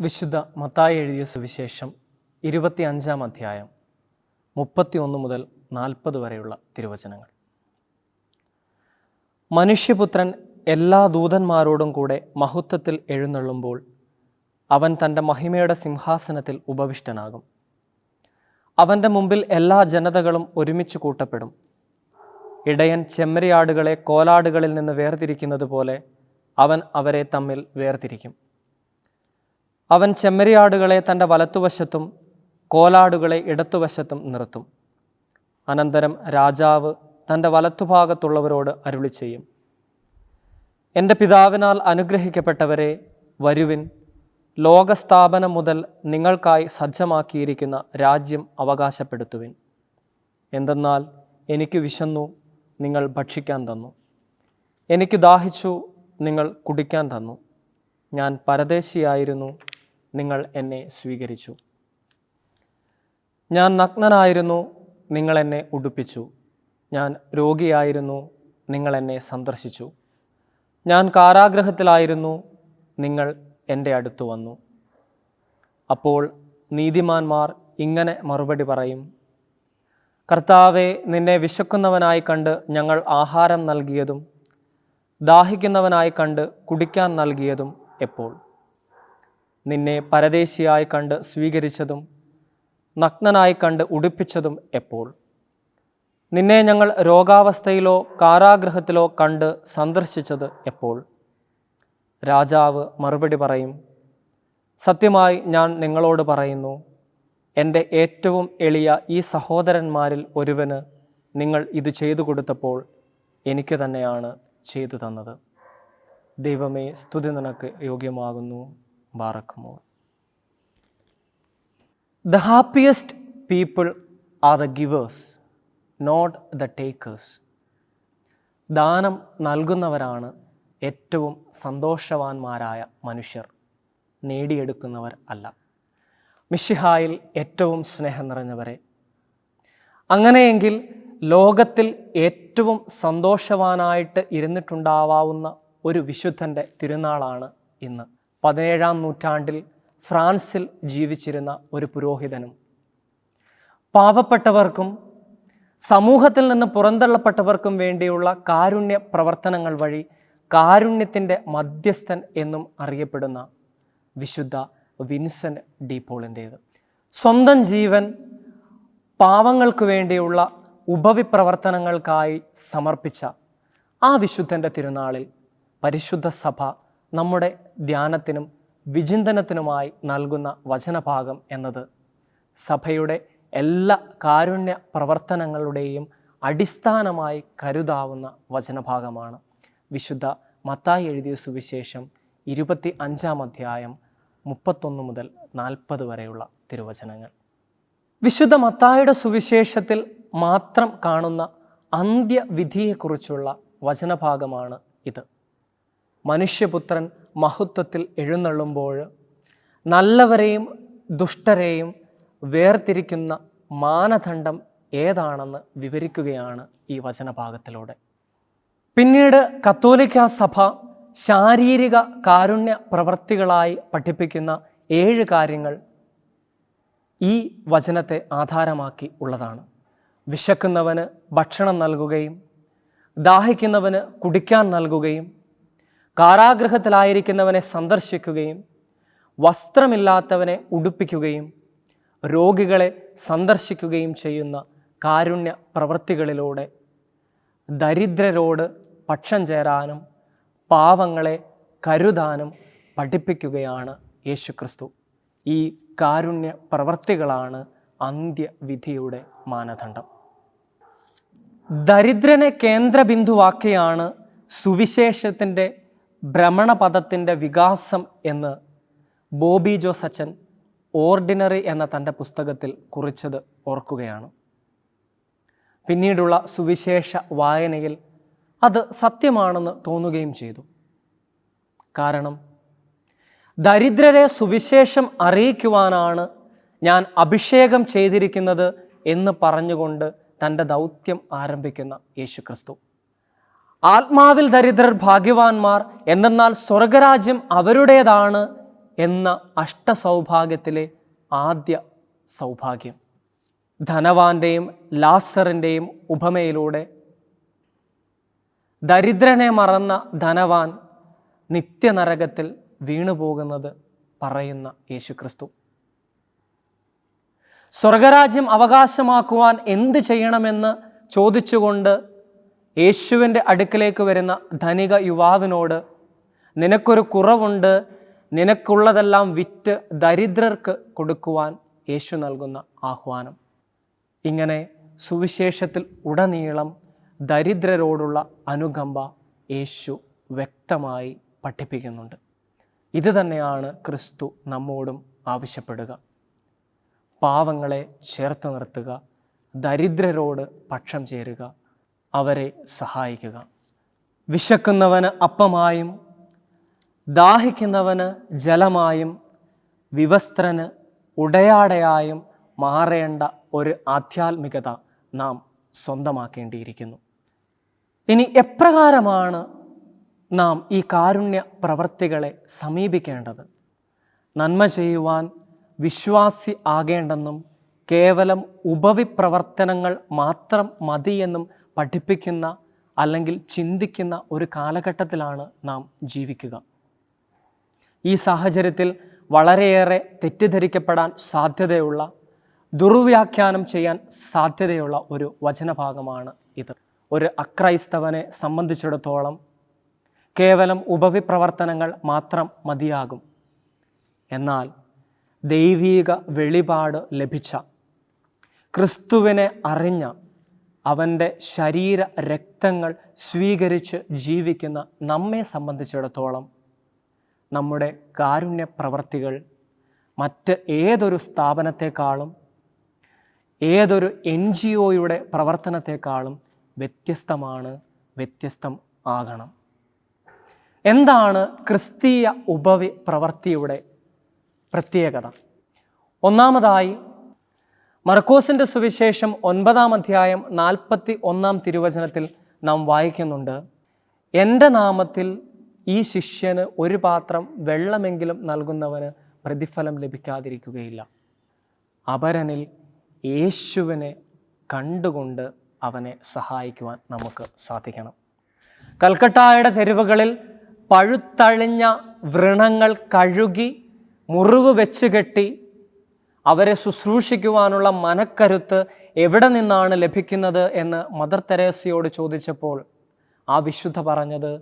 വിശുദ്ധ മത്തായി എഴുതിയ സുവിശേഷം ഇരുപത്തി അഞ്ചാം അധ്യായം മുപ്പത്തി ഒന്ന് മുതൽ നാൽപ്പത് വരെയുള്ള തിരുവചനങ്ങൾ. മനുഷ്യപുത്രൻ എല്ലാ ദൂതന്മാരോടും കൂടെ മഹത്വത്തിൽ എഴുന്നള്ളുമ്പോൾ അവൻ തന്റെ മഹിമയുടെ സിംഹാസനത്തിൽ ഉപവിഷ്ടനാകും. അവന്റെ മുമ്പിൽ എല്ലാ ജനതകളും ഒരുമിച്ച് കൂട്ടപ്പെടും. ഇടയൻ ചെമ്മരിയാടുകളെ കോലാടുകളിൽ നിന്ന് വേർതിരിക്കുന്നത് പോലെ അവൻ അവരെ തമ്മിൽ വേർതിരിക്കും. അവൻ ചെമ്മരിയാടുകളെ തന്റെ വലത്തുവശത്തും കോലാടുകളെ ഇടത്തുവശത്തും നിർത്തും. അനന്തരം രാജാവ് തന്റെ വലത്തുഭാഗത്തുള്ളവരോട് അരുളി ചെയ്യും. എന്റെ പിതാവിനാൽ അനുഗ്രഹിക്കപ്പെട്ടവരെ വരുവിൻ ലോകസ്ഥാപനം മുതൽ നിങ്ങൾക്കായി സജ്ജമാക്കിയിരിക്കുന്ന രാജ്യം അവകാശപ്പെടുത്തുവിൻ. എന്തെന്നാൽ എനിക്ക് വിശന്നു നിങ്ങൾ ഭക്ഷിക്കാൻ തന്നു. എനിക്ക് ദാഹിച്ചു നിങ്ങൾ കുടിക്കാൻ തന്നു. ഞാൻ പരദേശിയായിരുന്നു നിങ്ങൾ എന്നെ സ്വീകരിച്ചു. ഞാൻ നഗ്നനായിരുന്നു നിങ്ങൾ എന്നെ ഉടുപ്പിച്ചു. ഞാൻ രോഗിയായിരുന്നു നിങ്ങൾ എന്നെ സന്ദർശിച്ചു. ഞാൻ കാരാഗ്രഹത്തിലായിരുന്നു നിങ്ങൾ എന്റെ അടുത്ത് വന്നു. അപ്പോൾ നീതിമാന്മാർ ഇങ്ങനെ മറുപടി പറയും കർത്താവെ നിന്നെ വിശക്കുന്നവനായി കണ്ട് ഞങ്ങൾ ആഹാരം നൽകിയതും ദാഹിക്കുന്നവനായി കണ്ട് കുടിക്കാൻ നൽകിയതും എപ്പോൾ? നിന്നെ പരദേശിയായി കണ്ട് സ്വീകരിച്ചതും നഗ്നനായി കണ്ട് ഉടുപ്പിച്ചതും എപ്പോൾ? നിന്നെ ഞങ്ങൾ രോഗാവസ്ഥയിലോ കാരാഗ്രഹത്തിലോ കണ്ട് സന്ദർശിച്ചത് എപ്പോൾ? രാജാവ് മറുപടി പറയും സത്യമായി ഞാൻ നിങ്ങളോട് പറയുന്നു എന്റെ ഏറ്റവും എളിയ ഈ സഹോദരന്മാരിൽ ഒരുവന് നിങ്ങൾ ഇത് ചെയ്തു കൊടുത്തപ്പോൾ എനിക്ക് തന്നെയാണ് ചെയ്തു തന്നത്. ദൈവമേ സ്തുതി നിനക്ക് യോഗ്യമാകുന്നു. ബാറക്കുമോ? The happiest people are the givers not the takers ദാനം നൽകുന്നവരാണ് ഏറ്റവും സന്തോഷവാന്മാരായ മനുഷ്യർ. നേടിയെടുക്കുന്നവർ അല്ല. മിഷിഹായിൽ ഏറ്റവും സ്നേഹം നിറഞ്ഞവരെ. അങ്ങനെയെങ്കിൽ ലോകത്തിൽ ഏറ്റവും സന്തോഷവാനായിട്ട് ഇരുന്നിട്ടുണ്ടാവാവുന്ന ഒരു വിശുദ്ധന്റെ തിരുനാളാണ് ഇന്ന്. പതിനേഴാം നൂറ്റാണ്ടിൽ ഫ്രാൻസിൽ ജീവിച്ചിരുന്ന ഒരു പുരോഹിതനും. പാവപ്പെട്ടവർക്കും സമൂഹത്തിൽ നിന്ന് പുറന്തള്ളപ്പെട്ടവർക്കും വേണ്ടിയുള്ള കാരുണ്യ പ്രവർത്തനങ്ങൾ വഴി കാരുണ്യത്തിന്റെ മധ്യസ്ഥൻ എന്നും അറിയപ്പെടുന്ന വിശുദ്ധ വിൻസെന്റ് ഡി പോളിന്റേത്. സ്വന്തം ജീവൻ പാവങ്ങൾക്ക് വേണ്ടിയുള്ള ഉപവിപ്രവർത്തനങ്ങൾക്കായി സമർപ്പിച്ച ആ വിശുദ്ധന്റെ തിരുനാളിൽ പരിശുദ്ധ സഭ നമ്മുടെ ധ്യാനത്തിനും വിചിന്തനത്തിനുമായി നൽകുന്ന വചനഭാഗം എന്നത് സഭയുടെ എല്ലാ കാരുണ്യ പ്രവർത്തനങ്ങളുടെയും അടിസ്ഥാനമായി കരുതാവുന്ന വചനഭാഗമാണ്. വിശുദ്ധ മത്തായി എഴുതിയ സുവിശേഷം ഇരുപത്തി അഞ്ചാം അധ്യായം മുപ്പത്തൊന്ന് മുതൽ നാൽപ്പത് വരെയുള്ള തിരുവചനങ്ങൾ. വിശുദ്ധ മത്തായുടെ സുവിശേഷത്തിൽ മാത്രം കാണുന്ന അന്ത്യവിധിയെക്കുറിച്ചുള്ള വചനഭാഗമാണ് ഇത്. മനുഷ്യപുത്രൻ മഹത്വത്തിൽ എഴുന്നള്ളുമ്പോൾ നല്ലവരെയും ദുഷ്ടരെയും വേർതിരിക്കുന്ന മാനദണ്ഡം ഏതാണെന്ന് വിവരിക്കുകയാണ് ഈ വചനഭാഗത്തിലൂടെ. പിന്നീട് കത്തോലിക്ക സഭ ശാരീരിക കാരുണ്യ പ്രവൃത്തികളായി പഠിപ്പിക്കുന്ന ഏഴ് കാര്യങ്ങൾ ഈ വചനത്തെ ആധാരമാക്കി ഉള്ളതാണ്. വിശക്കുന്നവന് ഭക്ഷണം നൽകുകയും ദാഹിക്കുന്നവന് കുടിക്കാൻ നൽകുകയും കാരാഗൃഹത്തിലായിരിക്കുന്നവനെ സന്ദർശിക്കുകയും വസ്ത്രമില്ലാത്തവനെ ഉടുപ്പിക്കുകയും രോഗികളെ സന്ദർശിക്കുകയും ചെയ്യുന്ന കാരുണ്യ പ്രവൃത്തികളിലൂടെ ദരിദ്രരോട് പക്ഷം ചേരാനും പാവങ്ങളെ കരുതാനും പഠിപ്പിക്കുകയാണ് യേശുക്രിസ്തു. ഈ കാരുണ്യ പ്രവൃത്തികളാണ് അന്ത്യവിധിയുടെ മാനദണ്ഡം. ദരിദ്രനെ കേന്ദ്രബിന്ദുവാക്കിയാണ് സുവിശേഷത്തിന്റെ ഭ്രമണപഥത്തിന്റെ വികാസം എന്ന് ബോബി ജോ സച്ചൻ ഓർഡിനറി എന്ന തന്റെ പുസ്തകത്തിൽ കുറിച്ചത് ഓർക്കുകയാണ്. പിന്നീടുള്ള സുവിശേഷ വായനയിൽ അത് സത്യമാണെന്ന് തോന്നുകയും ചെയ്തു. കാരണം ദരിദ്രരെ സുവിശേഷം അറിയിക്കുവാനാണ് ഞാൻ അഭിഷേകം ചെയ്തിരിക്കുന്നത് എന്ന് പറഞ്ഞുകൊണ്ട് തന്റെ ദൗത്യം ആരംഭിക്കുന്ന യേശുക്രിസ്തു. ആത്മാവിൽ ദരിദ്രർ ഭാഗ്യവാന്മാർ എന്തെന്നാൽ സ്വർഗരാജ്യം അവരുടേതാണ് എന്ന അഷ്ടസൗഭാഗ്യത്തിലെ ആദ്യ സൗഭാഗ്യം. ധനവാന്റെയും ലാസറിന്റെയും ഉപമയിലൂടെ ദരിദ്രനെ മറന്ന ധനവാൻ നിത്യനരകത്തിൽ വീണുപോകുന്നത് പറയുന്ന യേശുക്രിസ്തു. സ്വർഗരാജ്യം അവകാശമാക്കുവാൻ എന്ത് ചെയ്യണമെന്ന് ചോദിച്ചുകൊണ്ട് യേശുവിന്റെ അടുക്കലേക്ക് വരുന്ന ധനിക യുവാവിനോട് നിനക്കൊരു കുറവുണ്ട് നിനക്കുള്ളതെല്ലാം വിറ്റ് ദരിദ്രർക്ക് കൊടുക്കുവാൻ യേശു നൽകുന്ന ആഹ്വാനം. ഇങ്ങനെ സുവിശേഷത്തിൽ ഉടനീളം ദരിദ്രരോടുള്ള അനുകമ്പ യേശു വ്യക്തമായി പഠിപ്പിക്കുന്നുണ്ട്. ഇത് തന്നെയാണ് ക്രിസ്തു നമ്മോടും ആവശ്യപ്പെടുക. പാവങ്ങളെ ചേർത്ത് നിർത്തുക ദരിദ്രരോട് പക്ഷം ചേരുക അവരെ സഹായിക്കുക. വിശക്കുന്നവന് അപ്പമായും ദാഹിക്കുന്നവന് ജലമായും വിവസ്ത്രന് ഉടയാടയായും മാറേണ്ട ഒരു ആധ്യാത്മികത നാം സ്വന്തമാക്കേണ്ടിയിരിക്കുന്നു. ഇനി എപ്രകാരമാണ് നാം ഈ കാരുണ്യ പ്രവൃത്തികളെ സമീപിക്കേണ്ടത്? നന്മ ചെയ്യുവാൻ വിശ്വാസി ആകേണ്ടെന്നും കേവലം ഉപവിപ്രവർത്തനങ്ങൾ മാത്രം മതിയെന്നും പഠിപ്പിക്കുന്ന അല്ലെങ്കിൽ ചിന്തിക്കുന്ന ഒരു കാലഘട്ടത്തിലാണ് നാം ജീവിക്കുക. ഈ സാഹചര്യത്തിൽ വളരെയേറെ തെറ്റിദ്ധരിക്കപ്പെടാൻ സാധ്യതയുള്ള ദുർവ്യാഖ്യാനം ചെയ്യാൻ സാധ്യതയുള്ള ഒരു വചനഭാഗമാണ് ഇത്. ഒരു അക്രൈസ്തവനെ സംബന്ധിച്ചിടത്തോളം കേവലം ഉപവിപ്രവർത്തനങ്ങൾ മാത്രം മതിയാകും. എന്നാൽ ദൈവീക വെളിപാട് ലഭിച്ച ക്രിസ്തുവിനെ അറിഞ്ഞ അവന്റെ ശരീര രക്തങ്ങൾ സ്വീകരിച്ച് ജീവിക്കുന്ന നമ്മെ സംബന്ധിച്ചിടത്തോളം നമ്മുടെ കാരുണ്യ പ്രവർത്തികൾ മറ്റ് ഏതൊരു സ്ഥാപനത്തെക്കാളും ഏതൊരു എൻ ജി ഒയുടെ പ്രവർത്തനത്തെക്കാളും വ്യത്യസ്തമാണ് വ്യത്യസ്തം ആകണം. എന്താണ് ക്രിസ്തീയ ഉപവി പ്രവൃത്തിയുടെ പ്രത്യേകത? ഒന്നാമതായി മർക്കോസിന്റെ സുവിശേഷം ഒൻപതാം അധ്യായം നാൽപ്പത്തി ഒന്നാം തിരുവചനത്തിൽ നാം വായിക്കുന്നുണ്ട് എന്റെ നാമത്തിൽ ഈ ശിഷ്യന് ഒരു പാത്രം വെള്ളമെങ്കിലും നൽകുന്നവന് പ്രതിഫലം ലഭിക്കാതിരിക്കുകയില്ല. അപരനിൽ യേശുവിനെ കണ്ടുകൊണ്ട് അവനെ സഹായിക്കുവാൻ നമുക്ക് സാധിക്കണം. കൽക്കട്ടായുടെ തെരുവുകളിൽ പഴുത്തളിഞ്ഞ വ്രണങ്ങൾ കഴുകി മുറിവ് വെച്ച് കെട്ടി അവരെ ശുശ്രൂഷിക്കുവാനുള്ള മനക്കരുത്ത് എവിടെ നിന്നാണ് ലഭിക്കുന്നത് എന്ന് മദർ തെരേസയോട് ചോദിച്ചപ്പോൾ ആ വിശുദ്ധ പറഞ്ഞത്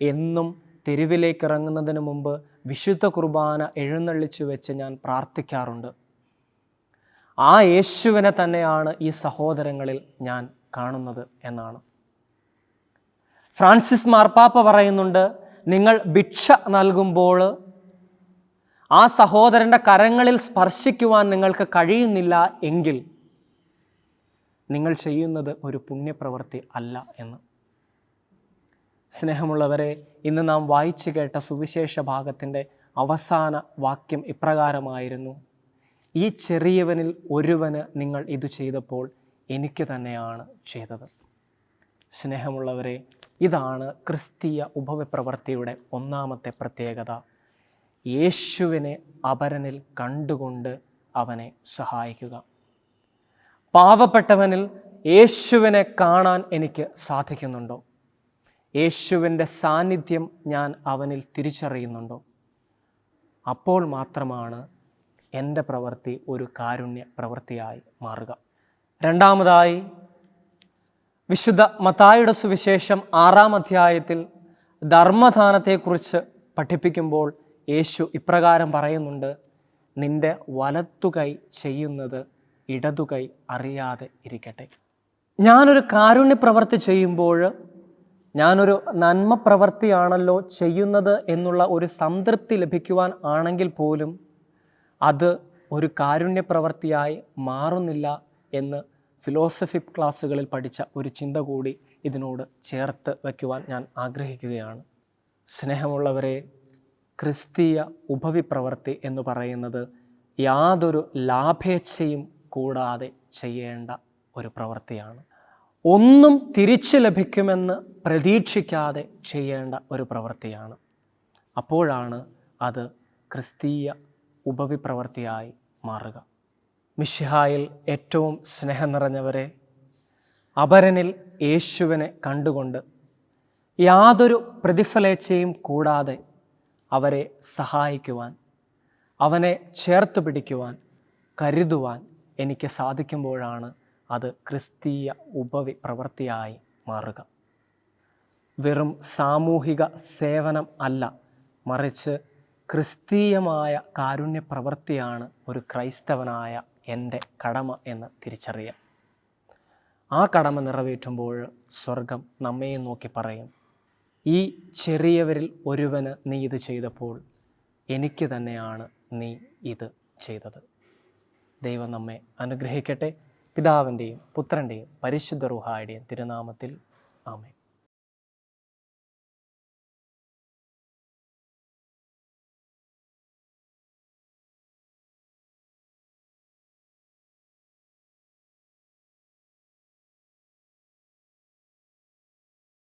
എന്നും തെരുവിലേക്ക് ഇറങ്ങുന്നതിന് മുമ്പ് വിശുദ്ധ കുർബാന എഴുന്നള്ളിച്ചു വെച്ച് ഞാൻ പ്രാർത്ഥിക്കാറുണ്ട്. ആ യേശുവിനെ തന്നെയാണ് ഈ സഹോദരങ്ങളിൽ ഞാൻ കാണുന്നത് എന്നാണ്. ഫ്രാൻസിസ് മാർപ്പാപ്പ പറയുന്നുണ്ട് നിങ്ങൾ ഭിക്ഷ നൽകുമ്പോൾ ആ സഹോദരന്റെ കരങ്ങളിൽ സ്പർശിക്കുവാൻ നിങ്ങൾക്ക് കഴിയുന്നില്ല എങ്കിൽ നിങ്ങൾ ചെയ്യുന്നത് ഒരു പുണ്യപ്രവൃത്തി അല്ല എന്ന്. സ്നേഹമുള്ളവരെ ഇന്ന് നാം വായിച്ചു കേട്ട സുവിശേഷ ഭാഗത്തിന്റെ അവസാന വാക്യം ഇപ്രകാരമായിരുന്നു ഈ ചെറിയവനിൽ ഒരുവന് നിങ്ങൾ ഇത് ചെയ്തപ്പോൾ എനിക്ക് തന്നെയാണ് ചെയ്തത്. സ്നേഹമുള്ളവരെ ഇതാണ് ക്രിസ്തീയ ഉപവിപ്രവൃത്തിയുടെ ഒന്നാമത്തെ പ്രത്യേകത. യേശുവിനെ അപരനിൽ കണ്ടുകൊണ്ട് അവനെ സഹായിക്കുക. പാവപ്പെട്ടവനിൽ യേശുവിനെ കാണാൻ എനിക്ക് സാധിക്കുന്നുണ്ടോ? യേശുവിന്റെ സാന്നിധ്യം ഞാൻ അവനിൽ തിരിച്ചറിയുന്നുണ്ടോ? അപ്പോൾ മാത്രമാണ് എന്റെ പ്രവൃത്തി ഒരു കാരുണ്യ പ്രവൃത്തിയായി മാറുക. രണ്ടാമതായി വിശുദ്ധ മത്തായുടെ സുവിശേഷം ആറാം അധ്യായത്തിൽ ധർമ്മദാനത്തെക്കുറിച്ച് പഠിപ്പിക്കുമ്പോൾ യേശു ഇപ്രകാരം പറയുന്നുണ്ട് നിന്റെ വലത്തുകൈ ചെയ്യുന്നത് ഇടതുകൈ അറിയാതെ ഇരിക്കട്ടെ. ഞാനൊരു കാരുണ്യ പ്രവൃത്തി ചെയ്യുമ്പോൾ ഞാനൊരു നന്മ പ്രവൃത്തിയാണല്ലോ ചെയ്യുന്നത് എന്നുള്ള ഒരു സംതൃപ്തി ലഭിക്കുവാൻ ആണെങ്കിൽ പോലും അത് ഒരു കാരുണ്യ പ്രവൃത്തിയായി മാറുന്നില്ല എന്ന് ഫിലോസഫി ക്ലാസ്സുകളിൽ പഠിച്ച ഒരു ചിന്ത കൂടി ഇതിനോട് ചേർത്ത് വയ്ക്കുവാൻ ഞാൻ ആഗ്രഹിക്കുകയാണ്. സ്നേഹമുള്ളവരെ ക്രിസ്തീയ ഉപവിപ്രവൃത്തി എന്ന് പറയുന്നത് യാതൊരു ലാഭേച്ഛയും കൂടാതെ ചെയ്യേണ്ട ഒരു പ്രവൃത്തിയാണ്. ഒന്നും തിരിച്ചു ലഭിക്കുമെന്ന് പ്രതീക്ഷിക്കാതെ ചെയ്യേണ്ട ഒരു പ്രവൃത്തിയാണ്. അപ്പോഴാണ് അത് ക്രിസ്തീയ ഉപവിപ്രവൃത്തിയായി മാറുക. മിഷിഹായിൽ ഏറ്റവും സ്നേഹം നിറഞ്ഞവരെ അപരനിൽ യേശുവിനെ കണ്ടുകൊണ്ട് യാതൊരു പ്രതിഫലേച്ഛയും കൂടാതെ അവരെ സഹായിക്കുവാൻ അവനെ ചേർത്ത് പിടിക്കുവാൻ കരുതുവാൻ എനിക്ക് സാധിക്കുമ്പോഴാണ് അത് ക്രിസ്തീയ ഉപവി പ്രവൃത്തിയായി മാറുക. വെറും സാമൂഹിക സേവനം അല്ല മറിച്ച് ക്രിസ്തീയമായ കാരുണ്യ പ്രവൃത്തിയാണ് ഒരു ക്രൈസ്തവനായ എന്റെ കടമ എന്ന് തിരിച്ചറിയാം. ആ കടമ നിറവേറ്റുമ്പോൾ സ്വർഗം നമ്മയെ നോക്കി പറയും ഈ ചെറിയവരിൽ ഒരുവന് നീ ഇത് ചെയ്തപ്പോൾ എനിക്ക് തന്നെയാണ് നീ ഇത് ചെയ്തത്. ദൈവം നമ്മെ അനുഗ്രഹിക്കട്ടെ. പിതാവിന്റെയും പുത്രന്റെയും പരിശുദ്ധ റുഹായുടെയും തിരുനാമത്തിൽ ആമേ